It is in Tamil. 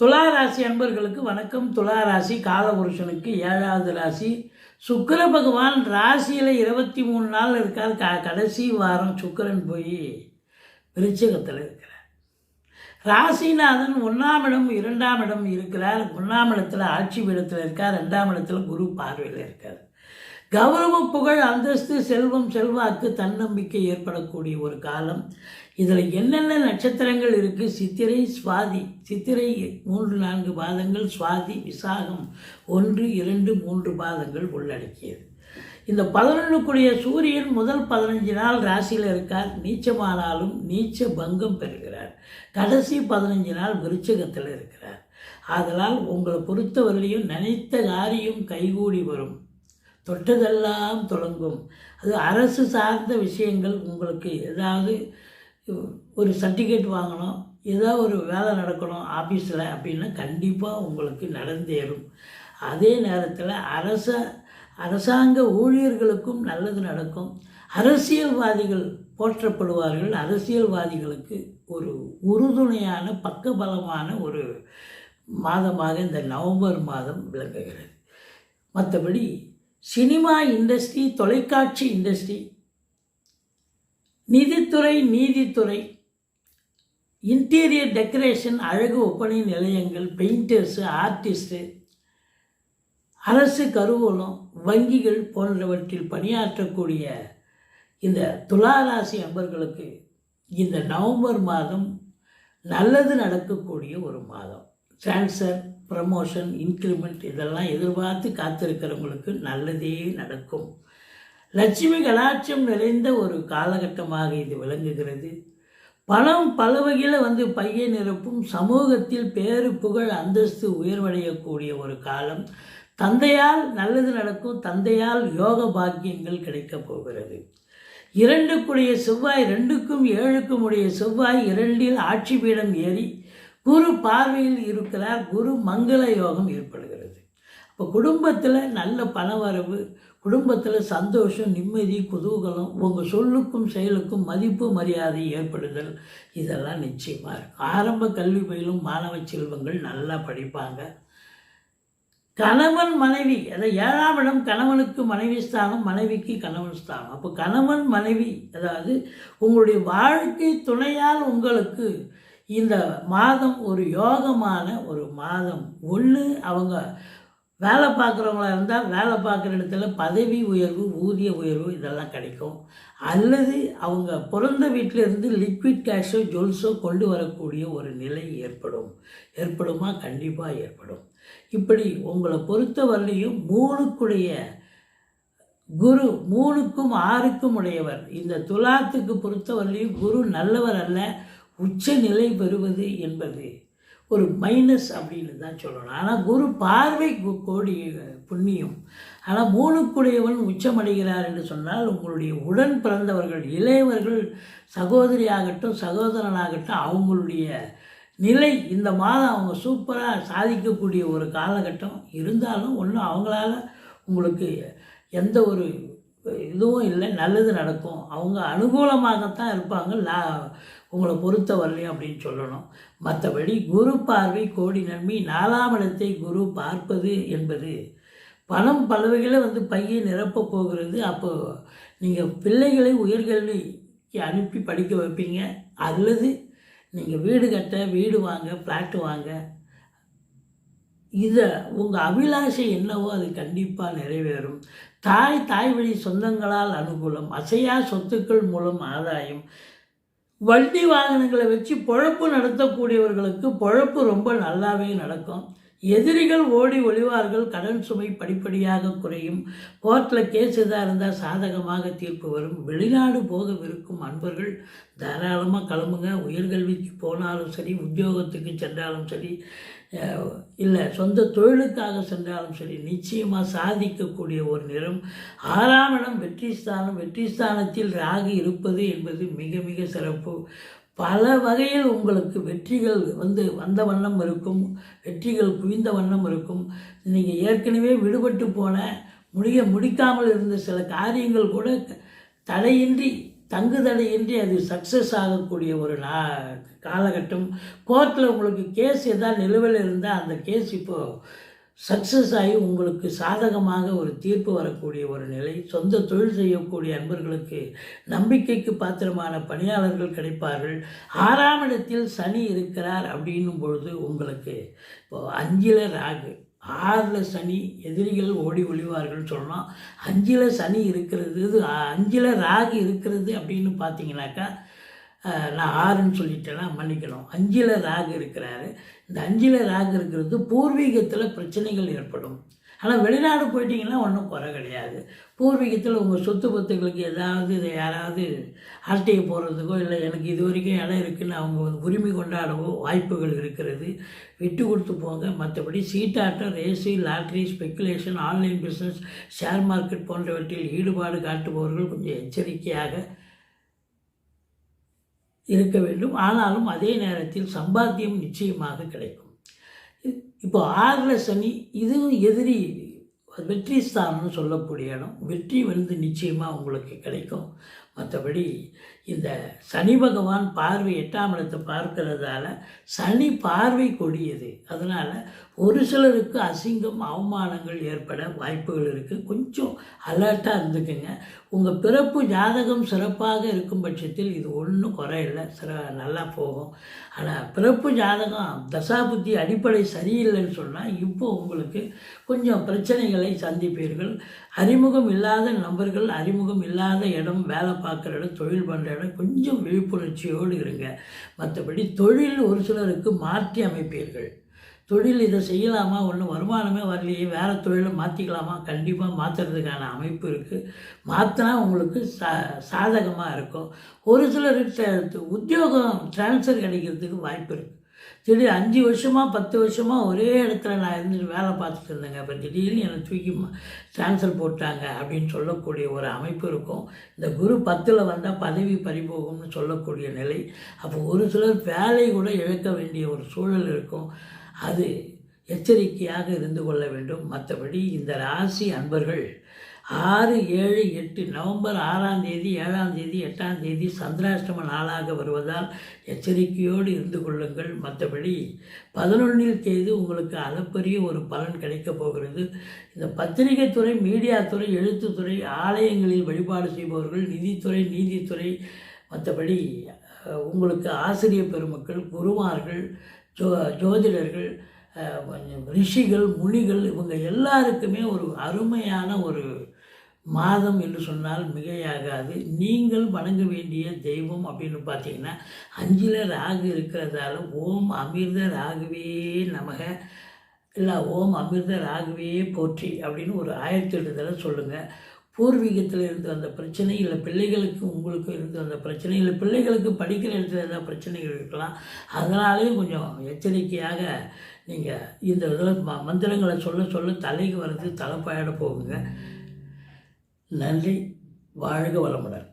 துளாராசி அன்பர்களுக்கு வணக்கம். துளாராசி காலபுருஷனுக்கு ஏழாவது ராசி. சுக்கிர பகவான் ராசியில் இருபத்தி மூணு நாள் இருக்கார் க கடைசி வாரம் சுக்கிரன் போய் விருச்சகத்தில் இருக்கிறார். ராசிநாதன் ஒன்றாம் இடம் இரண்டாம் இடம் இருக்கிறார். ஒன்றாம் இடத்துல ஆட்சி பீடத்தில் இருக்கார். ரெண்டாம் இடத்துல குரு பார்வையில் இருக்கார். கௌரவம் புகழ் அந்தஸ்து செல்வம் செல்வாக்கு தன்னம்பிக்கை ஏற்படக்கூடிய ஒரு காலம். இதில் என்னென்ன நட்சத்திரங்கள் இருக்குது சித்திரை சுவாதி. சித்திரை மூன்று நான்கு பாதங்கள் சுவாதி விசாகம் ஒன்று இரண்டு மூன்று பாதங்கள் உள்ளடக்கியது. இந்த பதினொன்றுக்குரிய சூரியன் முதல் பதினஞ்சு நாள் ராசியில் இருக்கார். நீச்சமானாலும் நீச்ச பங்கம் பெறுகிறார். கடைசி பதினஞ்சு நாள் விருச்சகத்தில் இருக்கிறார். ஆதலால் உங்களை பொறுத்தவரையிலையும் நினைத்த காரியம் கைகூடி வரும். தொட்டதெல்லாம் தொடங்கும். அது அரசு சார்ந்த விஷயங்கள். உங்களுக்கு ஏதாவது ஒரு சர்டிஃபிகேட் வாங்கணும் ஏதோ ஒரு வேலை நடக்கணும் ஆஃபீஸில் அப்படின்னா கண்டிப்பாக உங்களுக்கு நடந்தேறும். அதே நேரத்தில் அரச அரசாங்க ஊழியர்களுக்கும் நல்லது நடக்கும். அரசியல்வாதிகள் போற்றப்படுவார்கள். அரசியல்வாதிகளுக்கு ஒரு உறுதுணையான பக்கபலமான ஒரு மாதமாக இந்த நவம்பர் மாதம் விளங்குகிறது. மற்றபடி சினிமா இண்டஸ்ட்ரி தொலைக்காட்சி இண்டஸ்ட்ரி நிதித்துறை நீதித்துறை இன்டீரியர் டெக்கரேஷன் அழகு ஒப்பனை நிலையங்கள் பெயிண்டர்ஸு ஆர்டிஸ்ட்டு அரசு கருவூலம் வங்கிகள் போன்றவற்றில் பணியாற்றக்கூடிய இந்த துளாராசி அன்பர்களுக்கு இந்த நவம்பர் மாதம் நல்லது நடக்கக்கூடிய ஒரு மாதம். ட்ரான்ஸ்ஃபர் ப்ரமோஷன் இன்க்ரிமெண்ட் இதெல்லாம் எதிர்பார்த்து காத்திருக்கிறவங்களுக்கு நல்லதே நடக்கும். லட்சுமி கலாட்சியம் நிறைந்த ஒரு காலகட்டமாக இது விளங்குகிறது. பணம் பல வகையில் வந்து பையை நிரப்பும் சமூகத்தில் பேரு புகழ் அந்தஸ்து உயர்வடையக்கூடிய ஒரு காலம். தந்தையால் நல்லது நடக்கும் தந்தையால் யோக பாக்கியங்கள் கிடைக்கப் போகிறது. இரண்டுக்குடைய செவ்வாய் ரெண்டுக்கும் ஏழுக்கும் உடைய செவ்வாய் இரண்டில் ஆட்சி பீடம் ஏறி குரு பார்வையில் இருக்கிறார் குரு மங்கள யோகம் ஏற்படுகிறது. இப்போ குடும்பத்தில் நல்ல பணவரவு குடும்பத்தில் சந்தோஷம் நிம்மதி குதூகலம் உங்கள் சொல்லுக்கும் செயலுக்கும் மதிப்பு மரியாதை ஏற்படுதல் இதெல்லாம் நிச்சயமாக இருக்கும். ஆரம்ப கல்வி பயிலும் மாணவ செல்வங்கள் நல்லா படிப்பாங்க. கணவன் மனைவி அதாவது ஏழாம் இடம் கணவனுக்கு மனைவி ஸ்தானம் மனைவிக்கு கணவன் ஸ்தானம். அப்போ கணவன் மனைவி அதாவது உங்களுடைய வாழ்க்கை துணையால் உங்களுக்கு இந்த மாதம் ஒரு யோகமான ஒரு மாதம். ஒன்று அவங்க வேலை பார்க்குறவங்களா இருந்தால் வேலை பார்க்குற இடத்துல பதவி உயர்வு ஊதிய உயர்வு இதெல்லாம் கிடைக்கும். அல்லது அவங்க பிறந்த வீட்டிலேருந்து லிக்விட் கேஷோ ஜுவல்ஸோ கொண்டு வரக்கூடிய ஒரு நிலை ஏற்படும். ஏற்படுமா? கண்டிப்பாக ஏற்படும். இப்படி உங்களை பொறுத்தவரையிலையும் மூணுக்குடைய குரு மூணுக்கும் ஆறுக்கும் உடையவர். இந்த துலாத்துக்கு பொறுத்தவரையிலையும் குரு நல்லவர் அல்ல. உச்ச நிலை பெறுவது என்பது ஒரு மைனஸ் அப்படின்னு தான் சொல்லணும். ஆனால் குரு பார்வை கோடி புண்ணியம். ஆனால் மூணுக்குடையவன் உச்சமடைகிறார் என்று சொன்னால் உங்களுடைய உடன் பிறந்தவர்கள் இளையவர்கள் சகோதரி ஆகட்டும் சகோதரனாகட்டும் அவங்களுடைய நிலை இந்த மாதம் அவங்க சூப்பராக சாதிக்கக்கூடிய ஒரு காலகட்டம் இருந்தாலும் ஒன்றும் அவங்களால உங்களுக்கு எந்த ஒரு இதுவும் இல்லை நல்லது நடக்கும். அவங்க அனுகூலமாகத்தான் இருப்பாங்க. லா உங்களை பொறுத்த வரலையும் அப்படின்னு சொல்லணும். மற்றபடி குரு பார்வை கோடி நன்மை நாலாம் இடத்தை குரு பார்ப்பது என்பது. பணம் பல வகையில் வந்து பையை நிரப்ப போகிறது. அப்போது நீங்கள் பிள்ளைகளை உயர்கல்விக்கு அனுப்பி படிக்க வைப்பீங்க. அல்லது நீங்கள் வீடு கட்ட வீடு வாங்க ஃப்ளாட்டு வாங்க. இதை உங்கள் அபிலாஷை என்னவோ அது கண்டிப்பாக நிறைவேறும். தாய் தாய் வழி சொந்தங்களால் அனுகூலம் அசையா சொத்துக்கள் மூலம் ஆதாயம். வண்டி வாகனங்களை வச்சு பொழப்பு நடத்தக்கூடியவர்களுக்கு பொழப்பு ரொம்ப நல்லாவே நடக்கும். எதிரிகள் ஓடி ஒளிவார்கள் கடன் சுமை படிப்படியாக குறையும். கோர்ட்டில் கேஸ் எதாக இருந்தால் சாதகமாக தீர்ப்பு வரும். வெளிநாடு போகவிருக்கும் அன்பர்கள் தாராளமாக கிளம்புங்க. உயர்கல்விக்கு போனாலும் சரி உத்தியோகத்துக்கு சென்றாலும் சரி இல்லை சொந்த தொழிலுக்காக சென்றாலும் சரி நிச்சயமாக சாதிக்கக்கூடிய ஒரு நிறம். ஆறாம் இடம் வெற்றி ஸ்தானம். வெற்றி ஸ்தானத்தில் ராகு இருப்பது என்பது மிக மிக சிறப்பு. பல வகையில் உங்களுக்கு வெற்றிகள் வந்து வந்த வண்ணம் இருக்கும் வெற்றிகள் குவிந்த வண்ணம் இருக்கும். நீங்கள் ஏற்கனவே விடுபட்டு போன முடிய முடிக்காமல் இருந்த சில காரியங்கள் கூட தடையின்றி தங்குதடையின்றி அது சக்ஸஸ் ஆகக்கூடிய ஒரு நா காலகட்டம். கோர்ட்டில் உங்களுக்கு கேஸ் எதாவது நிலுவையில் இருந்தால் அந்த கேஸ் இப்போது சக்ஸஸ் ஆகி உங்களுக்கு சாதகமாக ஒரு தீர்ப்பு வரக்கூடிய ஒரு நிலை சொந்த தொழில் செய்யக்கூடிய அன்பர்களுக்கு நம்பிக்கைக்கு பாத்திரமான பணியாளர்கள் கிடைப்பார்கள். ஆறாம் இடத்தில் சனி இருக்கிறார் அப்படின்னும் பொழுது உங்களுக்கு இப்போ அஞ்சில் ராகு ஆறில் சனி எதிரிகள் ஓடி ஒளிவார்கள் சொல்லலாம். அஞ்சில் சனி இருக்கிறது இது அஞ்சில் ராகு இருக்கிறது அப்படின்னு பார்த்தீங்கன்னாக்கா நான் ஆறுன்னு சொல்லிட்டேன்னா மன்னிக்கணும். அஞ்சில் ராகு இருக்கிறாரு. இந்த அஞ்சில் ராகு இருக்கிறது பூர்வீகத்தில் பிரச்சனைகள் ஏற்படும். ஆனால் வெளிநாடு போயிட்டீங்கன்னா ஒன்றும் குறை கிடையாது. பூர்வீகத்தில் உங்கள் சொத்து பத்துகளுக்கு ஏதாவது இதை யாராவது ஆர்டிஐ போடுறதுக்கோ இல்லை எனக்கு இது வரைக்கும் இடம் இருக்குதுன்னு அவங்க வந்து உரிமை கொண்டாடவோ வாய்ப்புகள் இருக்கிறது. விட்டு கொடுத்து போங்க. மற்றபடி சீட்டாட்டம் race lottery speculation online business share market போன்றவற்றில் ஈடுபாடு காட்டுபவர்கள் கொஞ்சம் எச்சரிக்கையாக இருக்க வேண்டும். ஆனாலும் அதே நேரத்தில் சம்பாத்தியம் நிச்சயமாக கிடைக்கும். இப்போ ஆறில் சனி இதுவும் எதிரி வெற்றி ஸ்தானம்னு சொல்லக்கூடிய இடம். வெற்றி வந்து நிச்சயமாக உங்களுக்கு கிடைக்கும். மற்றபடி இந்த சனி பகவான் பார்வை எட்டாம் இடத்தை பார்க்கிறதால சனி பார்வை கொடியது. அதனால் ஒரு சிலருக்கு அசிங்கம் அவமானங்கள் ஏற்பட வாய்ப்புகள் இருக்குது கொஞ்சம் அலர்ட்டாக இருந்துக்குங்க. உங்கள் பிறப்பு ஜாதகம் சிறப்பாக இருக்கும் பட்சத்தில் இது ஒன்றும் குறையில்லை. சிற நல்லா போகும். ஆனால் பிறப்பு ஜாதகம் தசாபுத்தி அடிப்படை சரியில்லைன்னு சொன்னால் இப்போ உங்களுக்கு கொஞ்சம் பிரச்சனைகளை சந்திப்பீர்கள். அறிமுகம் இல்லாத நபர்கள் அறிமுகம் இல்லாத இடம் வேலை பார்க்குற இடம் தொழில் பண்ணுற இடம் கொஞ்சம் விழிப்புணர்ச்சியோடு இருங்க. மற்றபடி தொழில் ஒரு சிலருக்கு மாற்றி அமைப்பீர்கள். தொழில் இதை செய்யலாமா? ஒன்றும் வருமானமே வரலையே. வேறு தொழிலை மாற்றிக்கலாமா கண்டிப்பாக மாற்றுறதுக்கான அமைப்பு இருக்குது மாற்றினா உங்களுக்கு சா சாதகமாக இருக்கும். ஒரு சிலருக்கு உத்தியோகம் ட்ரான்ஸ்ஃபர் கிடைக்கிறதுக்கு வாய்ப்பு இருக்குது திடீர் அஞ்சு வருஷமாக பத்து வருஷமாக ஒரே இடத்துல நான் இருந்து வேலை பார்த்துட்டு இருந்தேங்க. இப்போ திடீர்னு என்னை தூக்கி ட்ரான்ஸ்ஃபர் போட்டாங்க அப்படின்னு சொல்லக்கூடிய ஒரு அமைப்பு இருக்கும். இந்த குரு பத்தில் வந்தால் பதவி பறிபோகும்னு சொல்லக்கூடிய நிலை. அப்போ ஒரு சிலர் வேலை கூட இழக்க வேண்டிய ஒரு சூழல் இருக்கும். அது எச்சரிக்கையாக இருந்து கொள்ள வேண்டும். மற்றபடி இந்த ராசி அன்பர்கள் ஆறு ஏழு எட்டு நவம்பர் ஆறாம் தேதி ஏழாம் தேதி எட்டாம் தேதி சந்திராஷ்டம நாளாக வருவதால் எச்சரிக்கையோடு இருந்து கொள்ளுங்கள். மற்றபடி பதினொன்றில் தேதி உங்களுக்கு அளப்பரிய ஒரு பலன் கிடைக்கப் போகிறது. இந்த பத்திரிகை துறை மீடியா துறை எழுத்துத்துறை ஆலயங்களில் வழிபாடு செய்பவர்கள் நிதித்துறை நீதித்துறை மற்றபடி உங்களுக்கு ஆசிரியர் பெருமக்கள் குருமார்கள் ஜோ ஜோதிடர்கள் ரிஷிகள் முனிகள் இவங்க எல்லாருக்குமே ஒரு அருமையான ஒரு மாதம் என்று சொன்னால் மிகையாகாது. நீங்கள் வணங்க வேண்டிய தெய்வம் அப்படின்னு பார்த்தீங்கன்னா அஞ்சில் ராகு இருக்கிறதால ஓம் அமிர்த ராகுவே நமக. இல்லை ஓம் அமிர்த ராகுவே போற்றி அப்படின்னு ஒரு ஆயிரத்தி எட்டு தடவை சொல்லுங்கள் பூர்வீகத்தில் இருந்து வந்த பிரச்சனை இல்லை பிள்ளைகளுக்கு உங்களுக்கு இருந்து வந்த பிரச்சனை இல்லை பிள்ளைகளுக்கு படிக்கிற இடத்துல ஏதாவது பிரச்சனைகள் இருக்கலாம். அதனாலேயும் கொஞ்சம் எச்சரிக்கையாக நீங்கள் இந்த இதில் ம மந்திரங்களை சொல்ல சொல்ல தலைக்கு வர்றது தலைப்பாயிட போகுங்க. நன்றி. வாழ்க வளமுடன்.